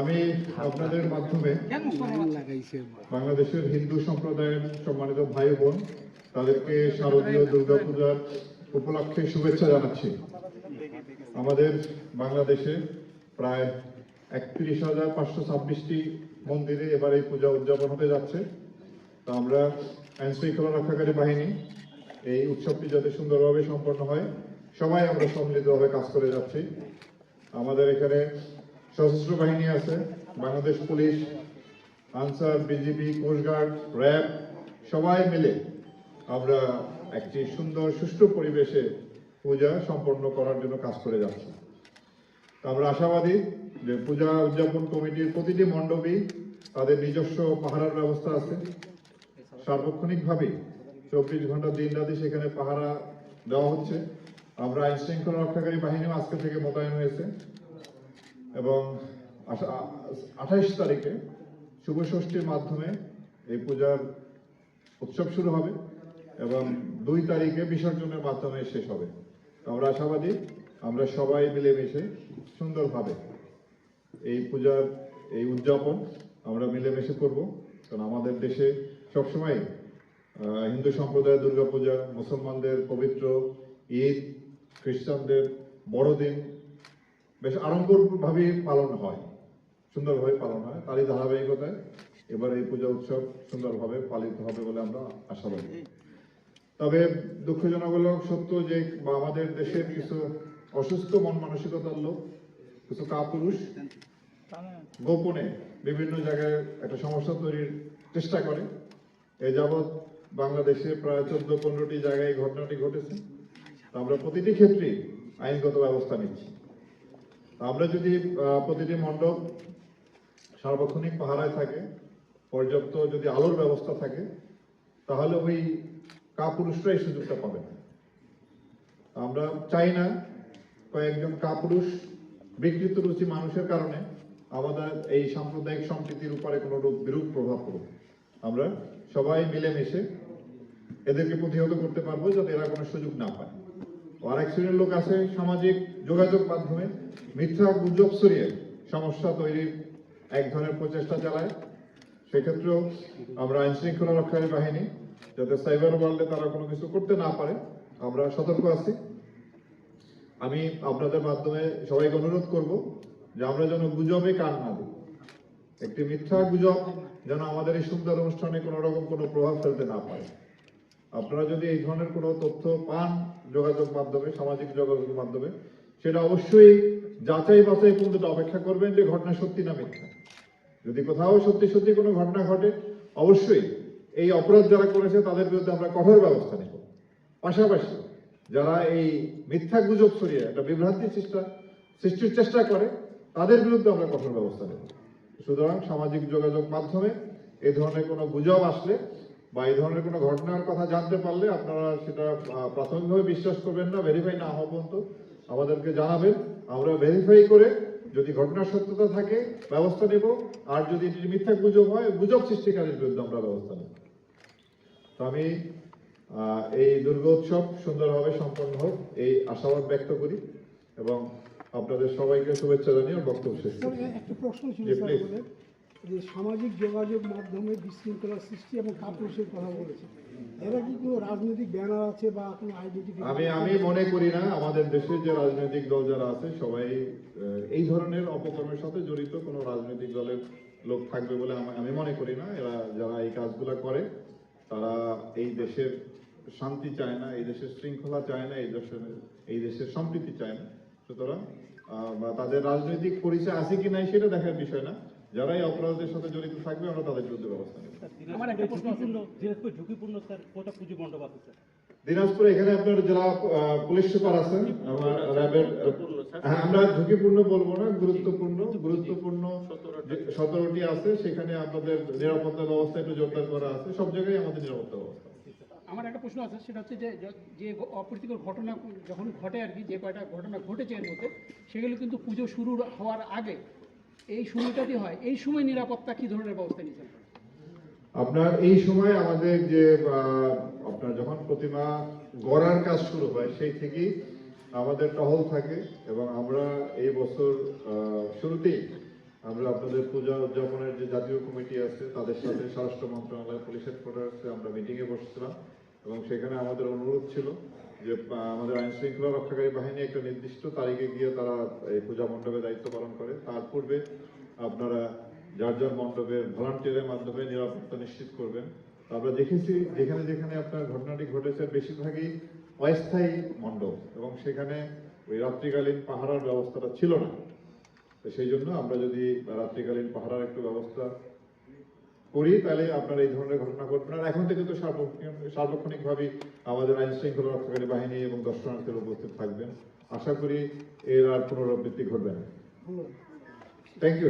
আমি আপনাদের মাধ্যমে বাংলাদেশের হিন্দু সম্প্রদায়ের সম্মানিত ভাই বোন তাদেরকে শারদীয় দুর্গাপূজার উপলক্ষে শুভেচ্ছা জানাচ্ছি। আমাদের বাংলাদেশে প্রায় একত্রিশ হাজার পাঁচশো ছাব্বিশটি মন্দিরে এবার এই পূজা উদযাপন হতে যাচ্ছে। তো আমরা আইন শৃঙ্খলা রক্ষাকারী বাহিনী এই উৎসবটি যাতে সুন্দরভাবে সম্পন্ন হয় সবাই আমরা সম্মিলিতভাবে কাজ করে যাচ্ছি। আমাদের এখানে সশস্ত্র বাহিনী আছে, Bangladesh police, Ansar, BGB coast guard RAB, সবাই মিলে আমরা একটি সুন্দর, সুষ্ঠু পরিবেশে পূজা সম্পন্ন করার জন্য কাজ করে যাচ্ছি। আমরা আশাবাদী যে পূজা উদযাপন কমিটির প্রতিটি মণ্ডপেই তাদের নিজস্ব পাহারার ব্যবস্থা আছে। সার্বক্ষণিকভাবে চব্বিশ ঘণ্টা দিন রাতে সেখানে পাহারা দেওয়া হচ্ছে। আমরা আইন শৃঙ্খলা রক্ষাকারী বাহিনীও আজকে থেকে মোতায়েন হয়েছে। এবং আঠাইশ তারিখে শুভ ষষ্ঠীর মাধ্যমে এই পূজার উৎসব শুরু হবে এবং দুই তারিখে বিসর্জনের মাধ্যমে শেষ হবে। আমরা আশাবাদী, আমরা সবাই মিলেমিশে সুন্দরভাবে এই পূজার এই উদযাপন আমরা মিলেমিশে করব। কারণ আমাদের দেশে সবসময় হিন্দু সম্প্রদায়ের দুর্গাপূজা, মুসলমানদের পবিত্র ঈদ, খ্রিস্টানদের বড়দিন বেশ আড়ম্বরভাবে পালন হয়, সুন্দরভাবে পালন হয়। তারই ধারাবাহিকতায় এবার এই পূজা উৎসব সুন্দরভাবে পালিত হবে বলে আমরা আশাবাদী তবে দুঃখজনক হলো সত্য যে আমাদের দেশের কিছু অসুস্থ মন মানসিকতার লোক, কিছু কাপুরুষ গোপনে বিভিন্ন জায়গায় একটা সমস্যা তৈরির চেষ্টা করে। এ যাবৎ বাংলাদেশে প্রায় চোদ্দ পনেরোটি জায়গায় এই ঘটনাটি ঘটেছে। আমরা প্রতিটি ক্ষেত্রেই আইনগত ব্যবস্থা নিচ্ছি। আমরা যদি প্রতিটি মণ্ডপ সার্বক্ষণিক পাহারায় থাকে, পর্যাপ্ত যদি আলোর ব্যবস্থা থাকে, তাহলে ওই কাপুরুষরা এই সুযোগটা পাবে না আমরা চাই না কয়েকজন কাপুরুষ, বিকৃত রুচি মানুষের কারণে আমাদের এই সাম্প্রদায়িক সম্প্রীতির উপরে কোনো রূপ, বিরূপ প্রভাব পড়ুক। আমরা সবাই মিলেমিশে এদেরকে প্রতিহত করতে পারব যাতে এরা কোনো সুযোগ না পায়। এক শ্রেণির লোক আছে সামাজিক যোগাযোগ মাধ্যমে। মিথ্যা গুজব ছড়িয়ে সমস্যা তৈরির এক ধরনের প্রচেষ্টা চালায়। সেক্ষেত্রেও আমরা আইন শৃঙ্খলা রক্ষাকারী বাহিনী, যাতে সাইবার ওয়ার্ল্ডে তারা কোনো কিছু করতে না পারে, আমরা সতর্ক আছি। আমি আপনাদের মাধ্যমে সবাইকে অনুরোধ করব যে আমরা যেন গুজবে কান না দিই। একটি মিথ্যা গুজব যেন আমাদের এই সুন্দর অনুষ্ঠানে কোনো রকম কোনো প্রভাব ফেলতে না পারে। আপনারা যদি এই ধরনের কোনো তথ্য পান যোগাযোগ মাধ্যমে, সামাজিক যোগাযোগ মাধ্যমে, সেটা অবশ্যই যাচাই বাছাই পর্যন্ত অপেক্ষা করবেন যে ঘটনা সত্যি না মিথ্যা। যদি কোথাও সত্যি সত্যি কোনো ঘটনা ঘটে, অবশ্যই এই অপরাধ যারা করেছে তাদের বিরুদ্ধে আমরা কঠোর ব্যবস্থা নেব। পাশাপাশি যারা এই মিথ্যা গুজব ছড়িয়ে একটা বিভ্রান্তি চেষ্টা, সৃষ্টির চেষ্টা করে, তাদের বিরুদ্ধে আমরা কঠোর ব্যবস্থা নেব। সুতরাং সামাজিক যোগাযোগ মাধ্যমে এ ধরনের কোনো গুজব আসলে বা এই ধরনের কোনো ঘটনার কথা জানতে পারলে আপনারা সেটা প্রাথমিকভাবে বিশ্বাস করবেন না ভেরিফাই না হওয়া পর্যন্ত আমাদেরকে জানাবেন। আমরা ভেরিফাই করে যদি ঘটনার সত্যতা থাকে ব্যবস্থা নেব। আর যদি এটি মিথ্যা গুজব হয় গুজব সৃষ্টিকারীর বিরুদ্ধে আমরা ব্যবস্থা নেব। তো আমি আহ, এই দুর্গোৎসব সুন্দরভাবে সম্পন্ন হোক এই আশাবাদ ব্যক্ত করি এবং আপনাদের সবাইকে শুভেচ্ছা জানিয়ে বক্তব্য শেষ। একটা প্রশ্ন ছিল যে সামাজিক যোগাযোগ মাধ্যমে বিশৃঙ্খলা সৃষ্টি এবং কাপুরুষের কথা বলেছে। এরা কি কোনো রাজনৈতিক ব্যানার আছে বা কোনো আইডেন্টিটি আমি আমি মনে করি না, আমাদের দেশে যে রাজনৈতিক দল যারা আছে, সবাই এই ধরনের অপকর্মের সাথে জড়িত কোনো রাজনৈতিক দলের লোক থাকবে বলে আমি- আমি মনে করি না। এরা যারা এই কাজগুলো করে, তারা এই দেশের শান্তি চায় না, এই দেশের শৃঙ্খলা চায় না, এই দেশের এই দেশের সম্প্রীতি চায় না। সুতরাং বা তাদের রাজনৈতিক পরিচয় আছে কি নাই, সেটা দেখার বিষয় না। যারা এই অপরাধের সাথে জড়িত থাকবে আমরা তাদের বিরুদ্ধে ব্যবস্থা নেব। আমার একটা প্রশ্ন ঝুঁকিপূর্ণ দিনাজপুর ঝুঁকিপূর্ণ স্যার কোটা পুজো মণ্ডপ আছে স্যার? দিনাজপুরে এখানে আপনার জেলা পুলিশ সুপার আছেন আমার র্যাবের হ্যাঁ, আমরা ঝুঁকিপূর্ণ বলব না গুরুত্বপূর্ণ গুরুত্বপূর্ণ সতেরোটি আছে সেখানে আপনাদের নিরাপত্তা ব্যবস্থা একটু জোরদার করা আছে সব জায়গায় আমাদের নিরাপত্তা ব্যবস্থা আমার একটা প্রশ্ন আছে সেটা হচ্ছে যে য- যে অপ্রীতিকর ঘটনা যখন ঘটে আর কি যে কয়টা ঘটনা ঘটেছে এর মধ্যে সেগুলো কিন্তু পুজো শুরু হওয়ার আগে এই সময়টাতে হয়। এই সময় নিরাপত্তা কি ধরনের ব্যবস্থা আপনার এই সময় আমাদের যে আপনার যখন প্রতিমা গড়ার কাজ শুরু হয়, সেই থেকেই আমাদের টহল থাকে এবং আমরা এই বছর শুরুতেই আমরা আপনাদের পূজা উদযাপনের যে জাতীয় কমিটি আছে, তাদের সাথে স্বরাষ্ট্র মন্ত্রণালয়, পুলিশ হেডকোয়ার্টার্সে আমরা মিটিংয়ে বসছিলাম। এবং সেখানে আমাদের অনুরোধ ছিল যে আমাদের আইন শৃঙ্খলা রক্ষাকারী বাহিনী একটা নির্দিষ্ট তারিখে গিয়ে তারা এই পূজা মণ্ডপে দায়িত্ব পালন করে। তার পূর্বে আপনারা যার যার মণ্ডপের ভলান্টিয়ারের মাধ্যমে নিরাপত্তা নিশ্চিত করবেন। আমরা দেখেছি, যেখানে যেখানে আপনার ঘটনাটি ঘটেছে, বেশিরভাগই অস্থায়ী মণ্ডপ এবং সেখানে ওই রাত্রিকালীন পাহারার ব্যবস্থাটা ছিল না। সেই জন্য আমরা যদি রাত্রিকালীন পাহারার একটু ব্যবস্থা করি তাহলে আপনার এই ধরনের ঘটনা ঘটবে না। আর এখন থেকে তো সার্বক্ষণিকভাবে আমাদের আইন শৃঙ্খলা রক্ষাকারী বাহিনী এবং দর্শনার্থীরা উপস্থিত থাকবেন। আশা করি এর আর পুনরাবৃত্তি ঘটবে না। Thank you